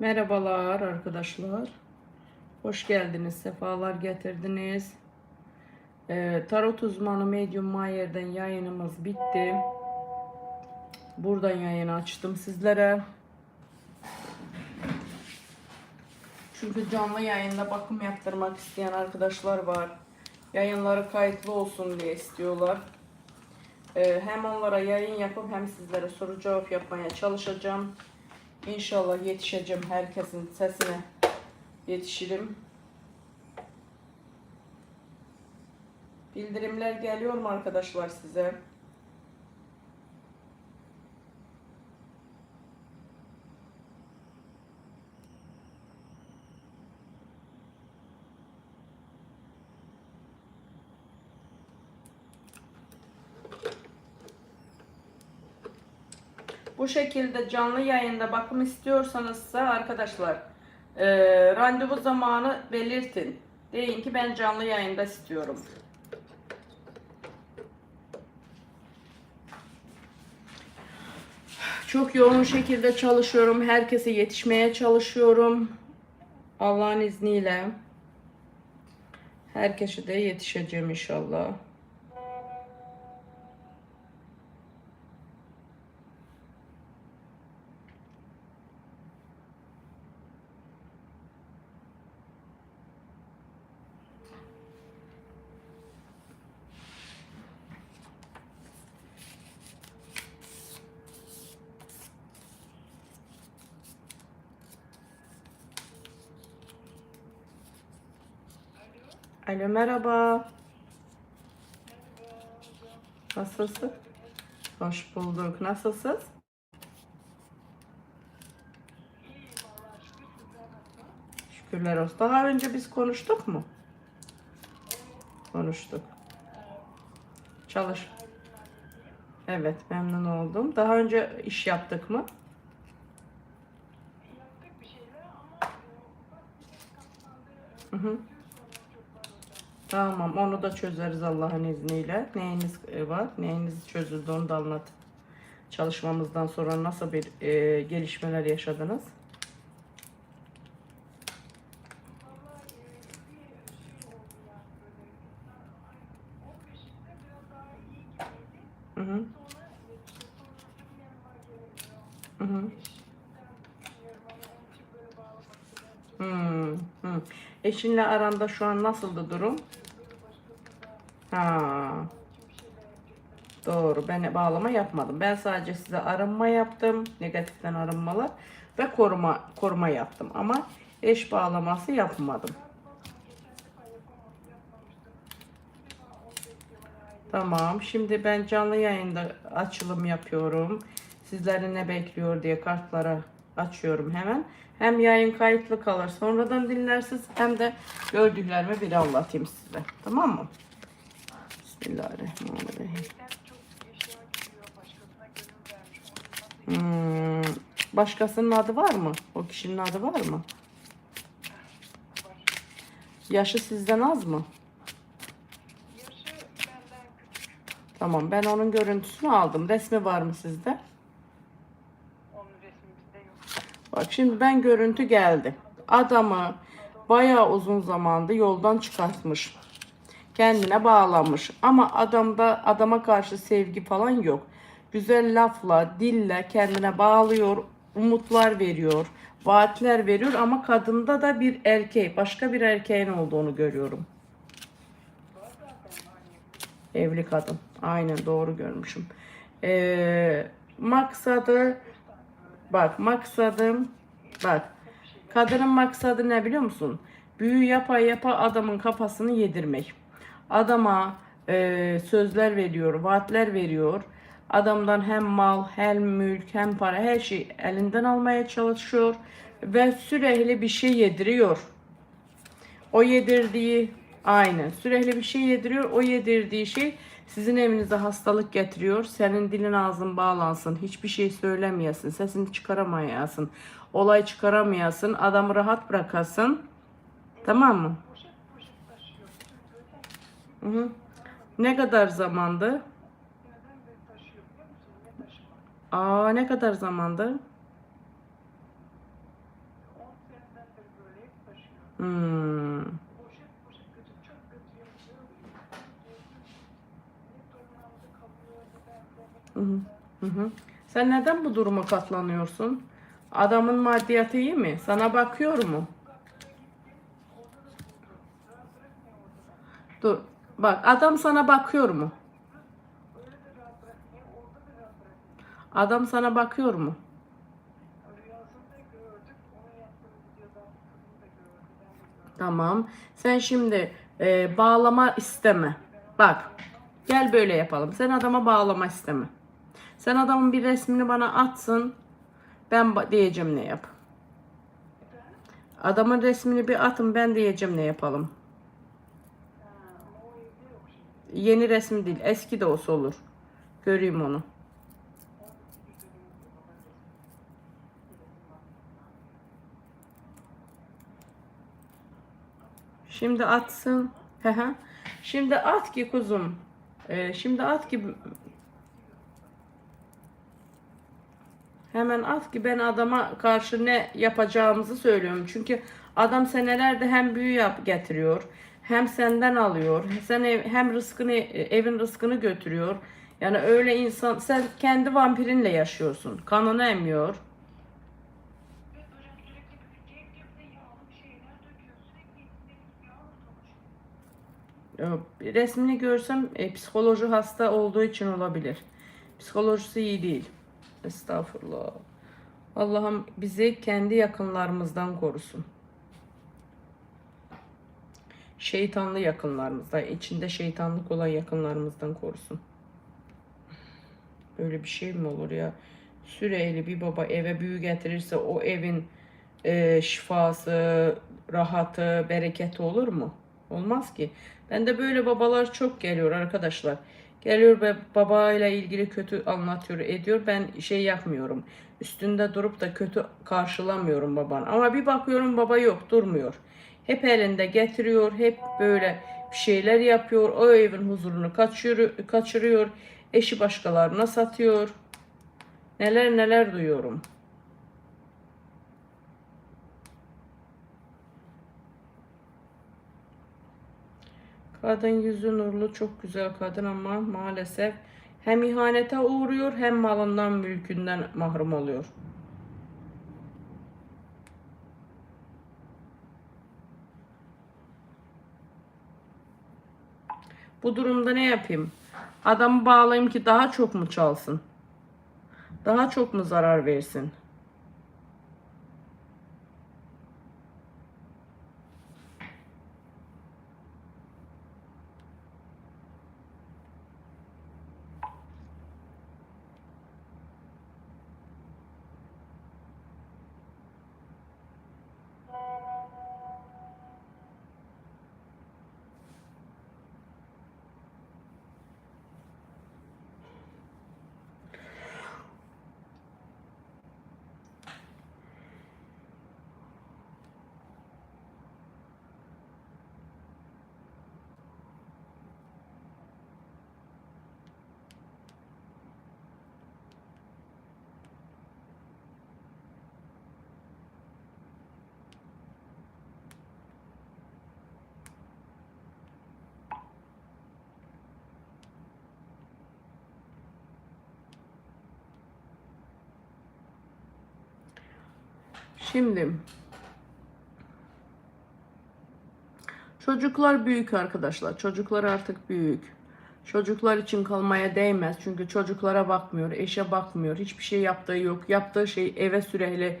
Merhabalar arkadaşlar. Hoş geldiniz, sefalar getirdiniz. Ee, Tarot uzmanı Medium Mayer'den yayınımız bitti. Buradan yayını açtım sizlere. Çünkü canlı yayında bakım yaptırmak isteyen arkadaşlar var. Yayınları kayıtlı olsun diye istiyorlar. Ee, hem onlara yayın yapıp hem sizlere soru cevap yapmaya çalışacağım. İnşallah yetişeceğim herkesin sesine yetişirim. Bildirimler geliyor mu arkadaşlar size? Bu şekilde canlı yayında bakım istiyorsanız ise arkadaşlar e, randevu zamanı belirtin. Deyin ki ben canlı yayında istiyorum. Çok yoğun şekilde çalışıyorum. Herkese yetişmeye çalışıyorum. Allah'ın izniyle. Herkese de yetişeceğim inşallah. Alo merhaba. Nasılsın? Hoş bulduk. Nasılsınız? Şükürler olsun. Daha önce biz konuştuk mu? Konuştuk. Çalış. Evet, memnun oldum. Daha önce iş yaptık mı? Hı hı. Tamam, onu da çözeriz Allah'ın izniyle. Neyiniz e, var, neyiniz çözüldü onu da anlat. Çalışmamızdan sonra nasıl bir e, gelişmeler yaşadınız? Hı hı, hı hı. Hmm. Eşinle aranda şu an nasıldı durum? Ha, doğru. Ben bağlama yapmadım. Ben sadece size arınma yaptım. Negatiften arınmalar ve koruma koruma yaptım ama eş bağlaması yapmadım. Tamam. Şimdi ben canlı yayında açılım yapıyorum. Sizleri ne bekliyor diye kartlara açıyorum hemen. Hem yayın kayıtlı kalır sonradan dinlersiniz hem de gördüklerimi bir anlatayım size. Tamam mı? Nasıl Hmm, başkasının adı var mı? O kişinin adı var mı? Yaşı sizden az mı? Tamam ben onun görüntüsünü aldım. Resmi var mı sizde? Bak şimdi ben görüntü geldi. Adamı bayağı uzun zamandı yoldan çıkartmış. Kendine bağlamış. Ama adamda adama karşı sevgi falan yok. Güzel lafla, dille kendine bağlıyor, umutlar veriyor, vaatler veriyor ama kadında da bir erkek, başka bir erkeğin olduğunu görüyorum. Evli kadın. Aynen doğru görmüşüm. Ee, maksadı bak maksadım bak kadının maksadı ne biliyor musun? Büyü yapa yapa adamın kafasını yedirmek. Adama e, sözler veriyor, vaatler veriyor. Adamdan hem mal, hem mülk, hem para her şey elinden almaya çalışıyor ve sürekli bir şey yediriyor. O yedirdiği aynen sürekli bir şey yediriyor. O yedirdiği şey sizin evinize hastalık getiriyor. Senin dilin ağzın bağlansın. Hiçbir şey söylemeyesin. Sesini çıkaramayasın. Olay çıkaramayasın. Adamı rahat bırakasın. Tamam mı? Hı hı. Ne kadar zamandı? Aa ne kadar zamandı? Hmm. Hı. Hı hı. Sen neden bu duruma katlanıyorsun? Adamın maddiyatı iyi mi? Sana bakıyor mu? Bak adam sana bakıyor mu? Adam sana bakıyor mu? Tamam. Sen şimdi e, bağlama isteme. Bak. Gel böyle yapalım. Sen adama bağlama isteme. Sen adamın bir resmini bana atsın. Ben diyeceğim ne yap. Adamın resmini bir atın ben diyeceğim ne yapalım. Ha, ama o evde yok şimdi. Yeni resmi değil. Eski de olsa olur. Göreyim onu. Şimdi atsın. Şimdi at ki kuzum. Ee, şimdi at ki hemen at ki ben adama karşı ne yapacağımızı söylüyorum. Çünkü adam senelerde hem büyü yap getiriyor hem senden alıyor. Sen ev- hem rızkını evin rızkını götürüyor. Yani öyle insan sen kendi vampirinle yaşıyorsun. Kanını emiyor. Ee, Resmini görsem e, psikoloji hasta olduğu için olabilir. Psikolojisi iyi değil. Estağfurullah. Allah'ım bizi kendi yakınlarımızdan korusun. Şeytanlı yakınlarımızdan, içinde şeytanlık olan yakınlarımızdan korusun. Böyle bir şey mi olur ya? Süreyli bir baba eve büyü getirirse o evin e, şifası, rahatı, bereketi olur mu? Olmaz ki. Ben de böyle babalar çok geliyor arkadaşlar. Geliyor ve babayla ilgili kötü anlatıyor, ediyor. Ben şey yapmıyorum. Üstünde durup da kötü karşılamıyorum baban. Ama bir bakıyorum baba yok, durmuyor. Hep elinde getiriyor, hep böyle bir şeyler yapıyor. O evin huzurunu kaçırıyor, kaçırıyor. Eşi başkalarına satıyor. Neler neler duyuyorum. Kadın yüzü nurlu çok güzel kadın ama maalesef hem ihanete uğruyor hem malından mülkünden mahrum oluyor. Bu durumda ne yapayım? Adamı bağlayayım ki daha çok mu çalsın? Daha çok mu zarar versin? Şimdi çocuklar büyük arkadaşlar. Çocuklar artık büyük. Çocuklar için kalmaya değmez. Çünkü çocuklara bakmıyor, eşe bakmıyor. Hiçbir şey yaptığı yok. Yaptığı şey eve sürekli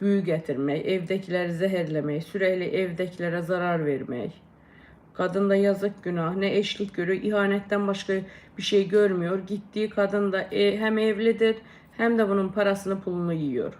büyü getirmek, evdekileri zehirlemek, sürekli evdekilere zarar vermek. Kadın da yazık günah. Ne eşlik görüyor, ihanetten başka bir şey görmüyor. Gittiği kadın da e, hem evlidir hem de bunun parasını pulunu yiyor.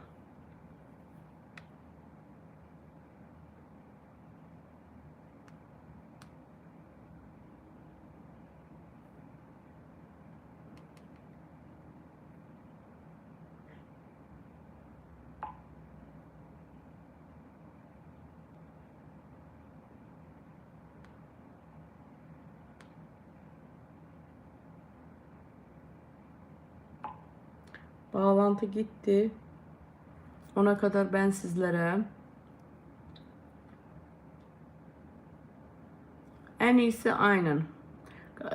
Bağlantı gitti. Ona kadar ben sizlere En iyisi aynen.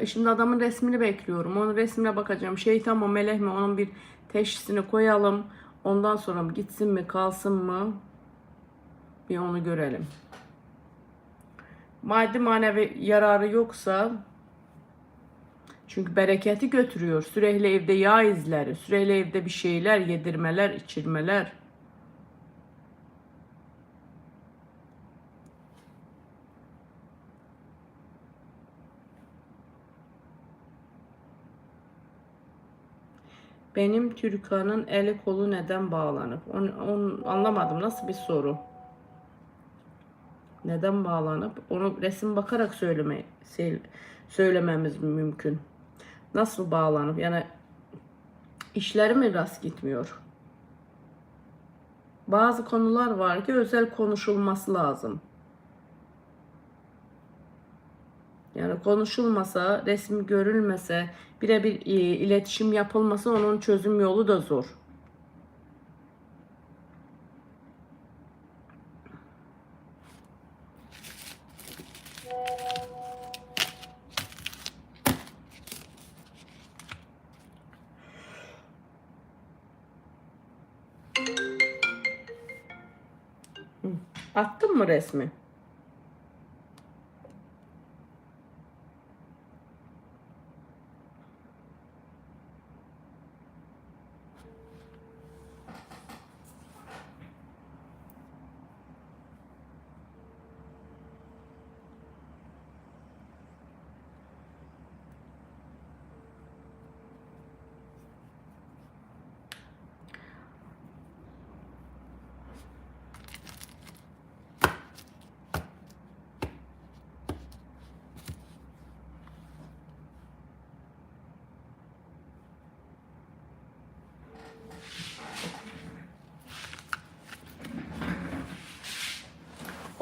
Şimdi adamın resmini bekliyorum. Onun resmine bakacağım. Şeytan mı melek mi onun bir teşhisini koyalım. Ondan sonra gitsin mi kalsın mı? Bir onu görelim. Maddi manevi yararı yoksa çünkü bereketi götürüyor. Sürekli evde yağ izleri, sürekli evde bir şeyler, yedirmeler, içirmeler. Benim Türkan'ın eli kolu neden bağlanıp? Onu, onu anlamadım. Nasıl bir soru? Neden bağlanıp? Onu resim bakarak söyleme, söylememiz mümkün. Nasıl bağlanıp? Yani işleri mi rast gitmiyor? Bazı konular var ki özel konuşulması lazım. Yani konuşulmasa, resmi görülmese, birebir e, iletişim yapılmasa onun çözüm yolu da zor. Attın mı resmi?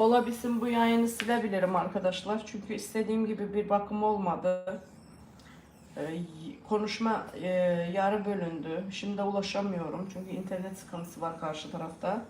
Olabilsin bu yayını silebilirim arkadaşlar. Çünkü istediğim gibi bir bakım olmadı. Ee, konuşma e, yarı bölündü. Şimdi ulaşamıyorum. Çünkü internet sıkıntısı var karşı tarafta.